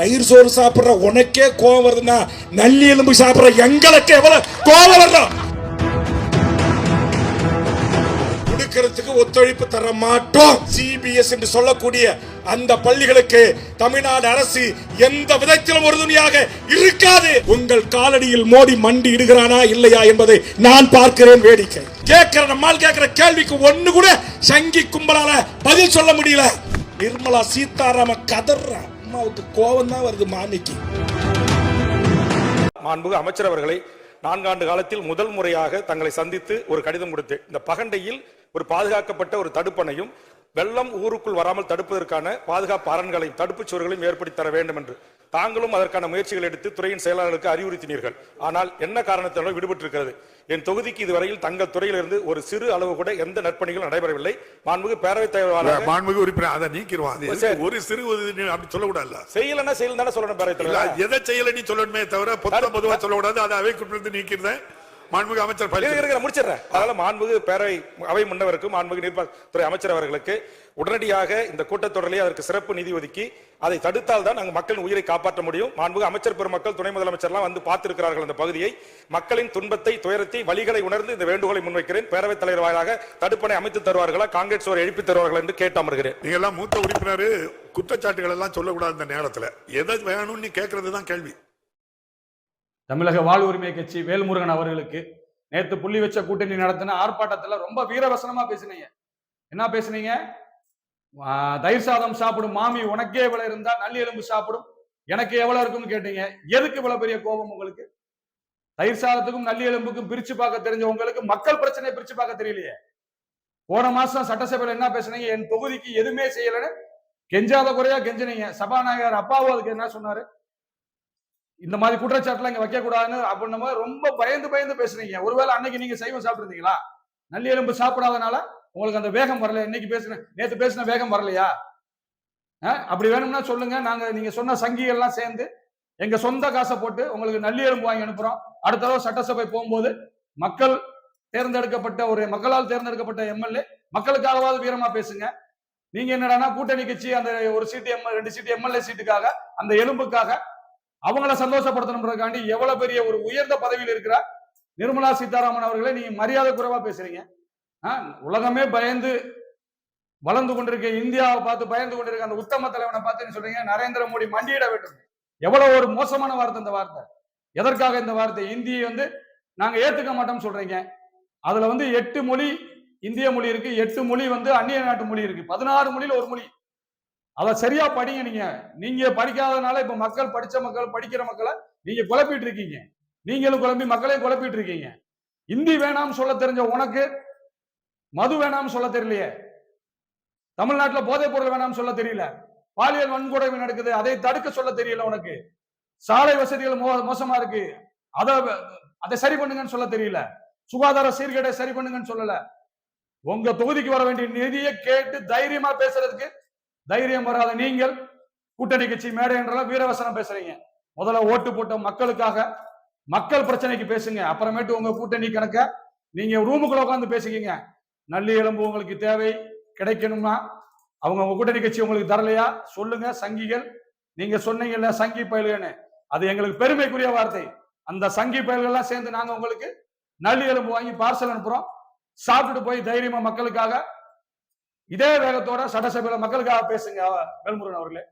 தயிர் சோறு சாப்பிடுற உனக்கே கோவம் வருதுன்னா நல்லி எலும்பு சாப்பிடுற எங்களுக்கு எவ்வளவு கோவம் வரும் கொடுக்கறதுக்கு ஒத்துழைப்பு தர மாட்டோம். சிபிஎஸ் என்று சொல்லக்கூடிய அந்த பள்ளிகளுக்கு தமிழ்நாடு அரசு எந்த விதத்திலும் உறுதுணையாக இருக்காது. உங்கள் காலடியில் மோடி மண்டி இடுகிறானா இல்லையா என்பதை நான் பார்க்கிறேன் வேடிக்கை. கேட்கிற நம்மால் கேட்கிற கேள்விக்கு ஒண்ணு கூட சங்கி கும்பலால பதில் சொல்ல முடியல. நிர்மலா சீதாராம கதர்றான். அம்மாவுக்கு கோவம் தான் வருது மாமிக்கு. மாண்புக அமைச்சர் அவர்களை நான்காண்டு காலத்தில் முதல் முறையாக தங்களை சந்தித்து ஒரு கடிதம் கொடுத்து இந்த பகண்டையில் ஒரு பாதுகாக்கப்பட்ட ஒரு தடுப்பணையும் வெள்ளம் ஊருக்குள் வராமல் தடுப்பதற்கான பாதுகாப்பு அரண்களையும் தடுப்புச் சுவர்களையும் ஏற்படுத்தி தர வேண்டும் என்று தாங்களும் அதற்கான முயற்சிகள் எடுத்து துறையின் செயலாளருக்கு அறிவுறுத்தினீர்கள். ஆனால் என்ன காரணத்தினாலும் விடுபட்டிருக்கிறது. என் தொகுதிக்கு இதுவரையில் தங்கள் துறையிலிருந்து ஒரு சிறு அளவு கூட எந்த நற்பணிகளும் நடைபெறவில்லை. மாண்புகு பேரவைத் தலைவராக மாண்புமிகு உறுப்பினர் அதை நீக்கிடுவான். ஒரு சிறு உதவி அப்படி சொல்லக்கூடாதுல்ல. செய்யலன்னா செய்யல தானே சொல்லணும் பேரவைத் தலைவர். எதை செய்யல நீ சொல்லணுமே தவிர பொதுவா சொல்லக்கூடாது அதை அவை குறிப்பிட்டு நீக்கிறேன் மாண்புமிகு அமைச்சர் இருங்க, முடிச்சிடுறேன். அதனால மாண்புகு பேரவை அவை முன்னவருக்கு மாண்புகு நீர்ப்பாத்துறை அமைச்சர் அவர்களுக்கு உடனடியாக இந்த கூட்டத்தொடரிலே அதற்கு சிறப்பு நிதி ஒதுக்கி அதை தடுத்தால் தான் நாங்கள் மக்களின் உயிரை காப்பாற்ற முடியும். மாண்புகு அமைச்சர் பெருமக்கள் துணை முதலமைச்சர்லாம் வந்து பார்த்திருக்கிறார்கள் அந்த பகுதியை. மக்களின் துன்பத்தை துயரத்தை வழிகளை உணர்ந்து இந்த வேண்டுகோளை முன்வைக்கிறேன். பேரவைத் தலைவர் வாயிலாக தடுப்பணை அமைத்து தருவார்களா காங்கிரஸ் சோர் எழுப்பி தருவார்கள் என்று கேட்டு அமர்கிறேன். நீங்க எல்லாம் மூத்த உறுப்பினர் குற்றச்சாட்டுகள் எல்லாம் சொல்லக்கூடாது இந்த நேரத்துல. எதை வேணும்னு நீ கேட்கறது தான் கேள்வி. தமிழக வாழ் உரிமை கட்சி வேல்முருகன் அவர்களுக்கு நேத்து புள்ளி வச்ச கூட்டணி நடத்தின ஆர்ப்பாட்டத்துல ரொம்ப வீரவசனமா பேசுனீங்க. என்ன பேசுனீங்க? தயிர் சாதம் சாப்பிடும் மாமி உனக்கே இவ்வளவு இருந்தா நல்லி எலும்பு சாப்பிடும். எனக்கு எவ்வளவு இருக்கும்னு கேட்டீங்க. எதுக்கு இவ்வளவு பெரிய கோபம் உங்களுக்கு? தயிர் சாதத்துக்கும் நல்லியெலும்புக்கும் பிரிச்சு பார்க்க தெரிஞ்ச உங்களுக்கு மக்கள் பிரச்சனையை பிரிச்சு பார்க்க தெரியலையே. போன மாசம் சட்டசபையில என்ன பேசுனீங்க? என் தொகுதிக்கு எதுவுமே செய்யலன்னு கெஞ்சாத குறையா கெஞ்சினீங்க. சபாநாயகர் அப்பாவும் அதுக்கு என்ன சொன்னாரு? இந்த மாதிரி குற்றச்சாட்டுலாம் இங்க வைக்க கூடாதுன்னு அப்படின்னும் போது ரொம்ப பயந்து பயந்து பேசுறீங்க. ஒருவேளை அன்னைக்கு நீங்க சைவம் சாப்பிட்டுருந்தீங்களா? நல்லி எலும்பு சாப்பிடாதனால உங்களுக்கு அந்த வேகம் வரல இன்னைக்கு பேசுன நேத்து பேசின வேகம் வரலையா? அப்படி வேணும்னா சொல்லுங்க. நாங்க நீங்க சொன்ன சங்கிகள்லாம் சேர்ந்து எங்க சொந்த காசை போட்டு உங்களுக்கு நல்லி எலும்பு வாங்கி அனுப்புறோம். அடுத்த தடவை சட்டசபை போகும்போது மக்கள் தேர்ந்தெடுக்கப்பட்ட ஒரு மக்களால் தேர்ந்தெடுக்கப்பட்ட எம்எல்ஏ மக்களுக்காகவாது வீரமா பேசுங்க. நீங்க என்னடானா கூட்டணி கட்சி அந்த ஒரு சீட்டு எம் ரெண்டு சீட்டு எம்எல்ஏ சீட்டுக்காக அந்த எலும்புக்காக அவங்கள சந்தோஷப்படுத்தணுன்றதுக்காண்டி எவ்வளவு பெரிய ஒரு உயர்ந்த பதவியில் இருக்கிற நிர்மலா சீதாராமன் அவர்களை நீங்க மரியாதை குறைவா பேசுறீங்க. ஆ, உலகமே பயந்து வளர்ந்து கொண்டிருக்க இந்தியாவை பார்த்து பயந்து கொண்டிருக்க அந்த உத்தம தலைவனை பார்த்து நீ சொல்றீங்க. நரேந்திர மோடி மண்டியிட வேண்டும். எவ்வளவு ஒரு மோசமான வார்த்தை இந்த வார்த்தை. எதற்காக இந்த வார்த்தை? இந்தியை வந்து நாங்க ஏத்துக்க மாட்டோம்னு சொல்றீங்க. அதுல வந்து எட்டு மொழி இந்திய மொழி இருக்கு எட்டு மொழி வந்து அந்நிய நாட்டு மொழி இருக்கு. பதினாறு மொழியில ஒரு மொழி. அதை சரியா படிங்க நீங்க. நீங்க படிக்காதனால இப்ப மக்கள் படிச்ச மக்கள் படிக்கிற மக்களை நீங்க குழப்பிட்டு இருக்கீங்க. நீங்களும் குழம்பி மக்களையும் குழப்பிட்டு இருக்கீங்க. இந்தி வேணாம்னு சொல்ல தெரிஞ்ச உனக்கு மது வேணாம்னு சொல்ல தெரியலையே. தமிழ்நாட்டில் போதைப் பொருள் வேணாம்னு சொல்ல தெரியல. பாலியல் வன்கொடுமை நடக்குது அதை தடுக்க சொல்ல தெரியல உனக்கு. சாலை வசதிகள் மோ மோசமா இருக்கு. அதை அதை சரி பண்ணுங்கன்னு சொல்ல தெரியல. சுகாதார சீர்கேடை சரி பண்ணுங்கன்னு சொல்லல. உங்க தொகுதிக்கு வர வேண்டிய நிதியை கேட்டு தைரியமா பேசுறதுக்கு தைரியம் வராத நீங்கள் கூட்டணி கட்சி மேடை என்றெல்லாம் வீரவசனம் பேசுறீங்க. முதல்ல ஓட்டு போட்ட மக்களுக்காக மக்கள் பிரச்சனைக்கு பேசுங்க. அப்புறமேட்டு உங்க கூட்டணி கணக்க நீங்க ரூமுக்குள்ள உட்காந்து பேசிக்கிங்க. நல்லி எலும்பு உங்களுக்கு தேவை கிடைக்கணும்னா அவங்க உங்க கூட்டணி கட்சி உங்களுக்கு தரலையா? சொல்லுங்க சங்கிகள். நீங்க சொன்னீங்கல்ல சங்கி பயல்கள்னு. அது எங்களுக்கு பெருமைக்குரிய வார்த்தை. அந்த சங்கி பயல்கள்லாம் சேர்ந்து நாங்க உங்களுக்கு நல்லி எலும்பு வாங்கி பார்சல் அனுப்புறோம். சாப்பிட்டுட்டு போய் தைரியமா மக்களுக்காக இதே வேகத்தோட சட்டசபையில மக்களுக்காக பேசுங்க வேல்முருகன் அவர்களே.